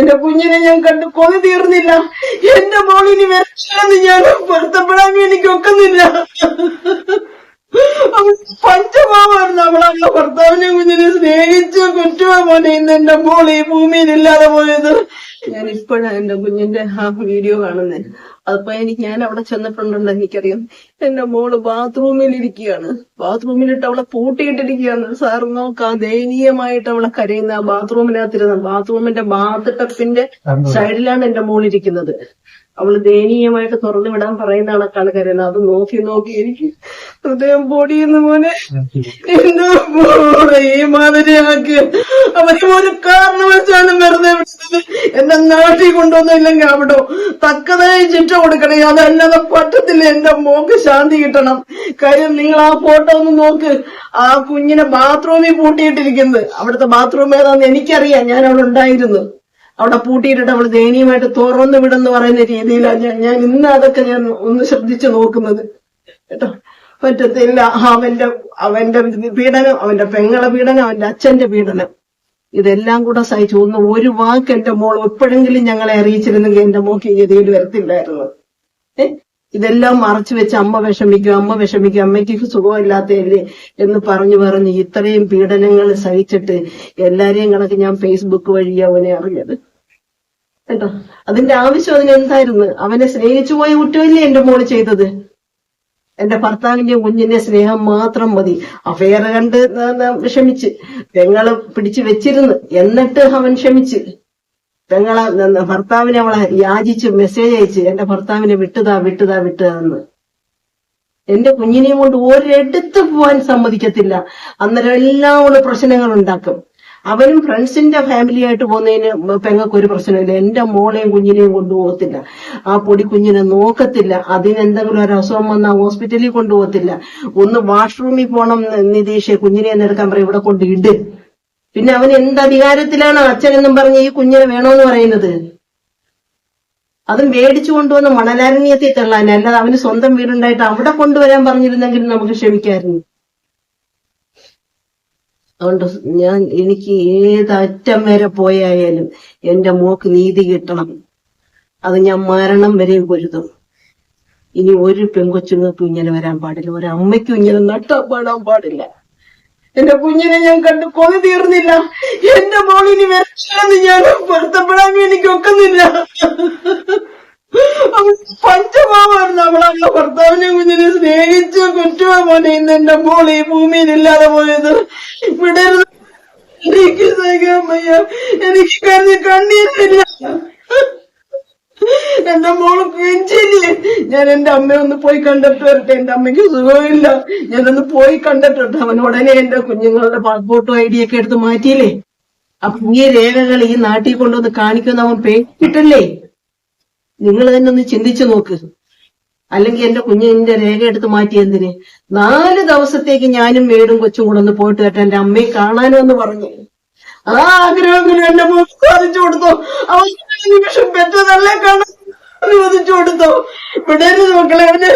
എന്റെ കുഞ്ഞിനെ ഞാൻ കണ്ടു കൊതി തീർന്നില്ല. എന്റെ മോളിനി വരച്ചില്ലെന്ന് ഞാൻ പൊരുത്തപ്പെടാൻ എനിക്ക് ഒക്കുന്നില്ല അവൾ പഞ്ചമാവായിരുന്നു അവൾ അവളെ ഭർത്താവിനെ കുഞ്ഞിനെ സ്നേഹിച്ച് കുറ്റമാ മോനെ ഇന്ന് എന്റെ മോൾ ഈ ഭൂമിയിൽ ഇല്ലാതെ പോയത്. ഞാൻ ഇപ്പോഴാണ് എന്റെ കുഞ്ഞിന്റെ ആ വീഡിയോ കാണുന്നത് അതിപ്പോ എനിക്ക് ഞാൻ അവിടെ ചെന്നിട്ടുണ്ടെന്ന് എനിക്കറിയാം. എന്റെ മോൾ ബാത്റൂമിൽ ഇരിക്കുകയാണ് ബാത്റൂമിലിട്ട് അവളെ പൂട്ടിയിട്ടിരിക്കുകയാണ്. സാർ നോക്കാം ദയനീയമായിട്ട് അവളെ കരയുന്ന ആ ബാത്റൂമിനകത്തിരുന്ന ബാത്റൂമിന്റെ ബാത്ത് ടപ്പിന്റെ സൈഡിലാണ് എന്റെ മോൾ ഇരിക്കുന്നത് അവൾ ദയനീയമായിട്ട് തുറന്നു വിടാൻ പറയുന്ന കണക്കാണ് കരുതുന്നത്. അത് നോക്കി നോക്കി എനിക്ക് ഹൃദയം പൊടിയുന്ന മോനെ. മോളെ ഈ മാതിരിയാക്കി. അവർ ഒരു കാരണവശാലും വെറുതെ വിടുന്നത് എന്നെ നാട്ടിൽ കൊണ്ടുവന്നില്ലെങ്കിൽ അവിടെ? തക്കതായി ശിക്ഷ കൊടുക്കണേ. അതല്ലാതെ പറ്റത്തില്ല. എന്റെ മോക്ക് ശാന്തി കിട്ടണം. കാര്യം നിങ്ങൾ ആ ഫോട്ടോ ഒന്ന് നോക്ക്. ആ കുഞ്ഞിനെ ബാത്റൂമിൽ പൂട്ടിയിട്ടിരിക്കുന്നത്. അവിടുത്തെ ബാത്റൂം ഏതാന്ന് എനിക്കറിയാം. ഞാൻ അവിടെ ഉണ്ടായിരുന്നു. അവിടെ പൂട്ടിയിട്ട് അവൾ ദയനീയമായിട്ട് തുറന്നു വിടെന്ന് പറയുന്ന രീതിയിലാണ് ഞാൻ. ഞാൻ ഇന്ന് അതൊക്കെ ഞാൻ ഒന്ന് ശ്രദ്ധിച്ചു നോക്കുന്നത്. കേട്ടോ? പറ്റത്തില്ല. അവന്റെ അവന്റെ പീഡനം അവന്റെ പെങ്ങളെ പീഡനം അവന്റെ അച്ഛന്റെ പീഡനം. ഇതെല്ലാം കൂടെ സഹിച്ചു ഒന്ന് ഒരു വാക്ക് എന്റെ മോൾ എപ്പോഴെങ്കിലും ഞങ്ങളെ അറിയിച്ചിരുന്നെങ്കിൽ എന്റെ മോക്ക് ഈ ഗതിയിൽ വരത്തില്ലായിരുന്നു. ഏഹ് ഇതെല്ലാം മറച്ചു വെച്ച് അമ്മ വിഷമിക്കും അമ്മ വിഷമിക്കും അമ്മയ്ക്ക് സുഖമില്ലാത്തതല്ലേ എന്ന് പറഞ്ഞു പറഞ്ഞ് ഇത്രയും പീഡനങ്ങൾ സഹിച്ചിട്ട് എല്ലാരെയും കണക്ക് ഞാൻ ഫേസ്ബുക്ക് വഴി അവനെ അറിഞ്ഞത്. കേട്ടോ. അതിന്റെ ആവശ്യം അതിന് എന്തായിരുന്നു അവനെ സ്നേഹിച്ചു പോയ കുറ്റമില്ലേ എന്റെ മോൾ ചെയ്തത്? എന്റെ ഭർത്താവിന്റെ കുഞ്ഞിന്റെ സ്നേഹം മാത്രം മതി. അഫയർ കണ്ട് ക്ഷമിച്ച്. പെങ്ങളെ പിടിച്ചു വെച്ചിരുന്നു. എന്നിട്ട് അവൻ ക്ഷമിച്ച്. പെങ്ങളെ ഭർത്താവിനെ അവളെ യാചിച്ച് മെസ്സേജ് അയച്ച്. എന്റെ ഭർത്താവിനെ വിട്ടുതാ വിട്ടുതാ എന്ന്. എന്റെ കുഞ്ഞിനെയും കൊണ്ട് ഒരിടത്ത് പോവാൻ സമ്മതിക്കത്തില്ല. അന്നേരം എല്ലാം ഉള്ള പ്രശ്നങ്ങൾ ഉണ്ടാക്കും. അവനും ഫ്രണ്ട്സിന്റെ ഫാമിലി ആയിട്ട് പോകുന്നതിന് പെങ്ങൾക്ക് ഒരു പ്രശ്നമില്ല. എന്റെ മോളെയും കുഞ്ഞിനെയും കൊണ്ടുപോകത്തില്ല ആ പൊടി കുഞ്ഞിനെ നോക്കത്തില്ല. അതിനെന്തെങ്കിലും ഒരു അസുഖം വന്നാൽ ഹോസ്പിറ്റലിൽ കൊണ്ടുപോകത്തില്ല. ഒന്ന് വാഷ്റൂമിൽ പോകണം നിതീഷെ. കുഞ്ഞിനെ എന്നെടുക്കാൻ പറയും? ഇവിടെ കൊണ്ട് ഇട്. പിന്നെ അവൻ എന്ത് അധികാരത്തിലാണ് അച്ഛനെന്നും പറഞ്ഞ് ഈ കുഞ്ഞിനെ വേണോന്ന് പറയുന്നത്? അതും മേടിച്ചു കൊണ്ടുവന്ന് മണലാരണ്യത്തിൽ തള്ളാൻ. അല്ലാതെ അവന് സ്വന്തം വീടുണ്ടായിട്ട് അവിടെ കൊണ്ടുവരാൻ പറഞ്ഞിരുന്നെങ്കിൽ നമുക്ക് ക്ഷമിക്കായിരുന്നു അതുകൊണ്ട് ഞാൻ എനിക്ക് ഏതറ്റം വരെ പോയായാലും എന്റെ മോക്ക് നീതി കിട്ടണം. അത് ഞാൻ മരണം വരെയും പൊരുതും. ഇനി ഒരു പെങ്കൊച്ചുങ്ങൾക്കും ഇങ്ങനെ വരാൻ പാടില്ല. ഒരു അമ്മയ്ക്കും ഇങ്ങനെ നട്ടപ്പാടാൻ പാടില്ല. എന്റെ കുഞ്ഞിനെ ഞാൻ കണ്ട് കൊതി തീർന്നില്ല. എന്റെ മോളിനി വരച്ചില്ലെന്ന് ഞാൻ പൊരുത്തപ്പെടാൻ എനിക്ക് പഞ്ചമാവായിരുന്നു അവൾ ഭർത്താവിനെ കുഞ്ഞിനെ സ്നേഹിച്ച് കുറ്റമാ മോനെ. ഇന്ന് എന്റെ ഈ ഭൂമിയിൽ ഇല്ലാതെ പോയത്. വിടരുത് എനിക്ക് സഹിക്കാൻ വയ്യ. എനിക്ക് കരുതി കണ്ണീരില്ല എന്റെ മോൾ കുഞ്ചില്ലേ ഞാൻ എന്റെ അമ്മയെ ഒന്ന് പോയി കണ്ടിട്ട് വരട്ടെ. എന്റെ അമ്മയ്ക്ക് സുഖമില്ല. ഞാനൊന്ന് പോയി കണ്ടിട്ട് അവൻ ഉടനെ എന്റെ കുഞ്ഞുങ്ങളുടെ പാസ്പോർട്ടും ഐ ഡി ഒക്കെ എടുത്ത് മാറ്റിയില്ലേ? അപ്പൊ ഈ രേഖകൾ ഈ നാട്ടിൽ കൊണ്ടുവന്ന് കാണിക്കുന്ന അവൻ പേക്കിട്ടല്ലേ നിങ്ങൾ തന്നെ ഒന്ന് ചിന്തിച്ചു നോക്ക്. അല്ലെങ്കിൽ എന്റെ കുഞ്ഞിന്റെ രേഖ എടുത്ത് മാറ്റി എന്തിന്? നാല് ദിവസത്തേക്ക് ഞാനും വീടും കൊച്ചും കൂടെ ഒന്ന് പോയിട്ട് കേട്ടോ എന്റെ അമ്മയെ കാണാനോ എന്ന് പറഞ്ഞു. ആ ആഗ്രഹമെങ്കിലും എന്റെ മോക്ക് സാധിച്ചു കൊടുത്തോ. അവസാന നിമിഷം പെറ്റതല്ലേ കാണാൻ? അനുവദിച്ചു കൊടുത്തോ. വിടരുത് മക്കളെ അവന്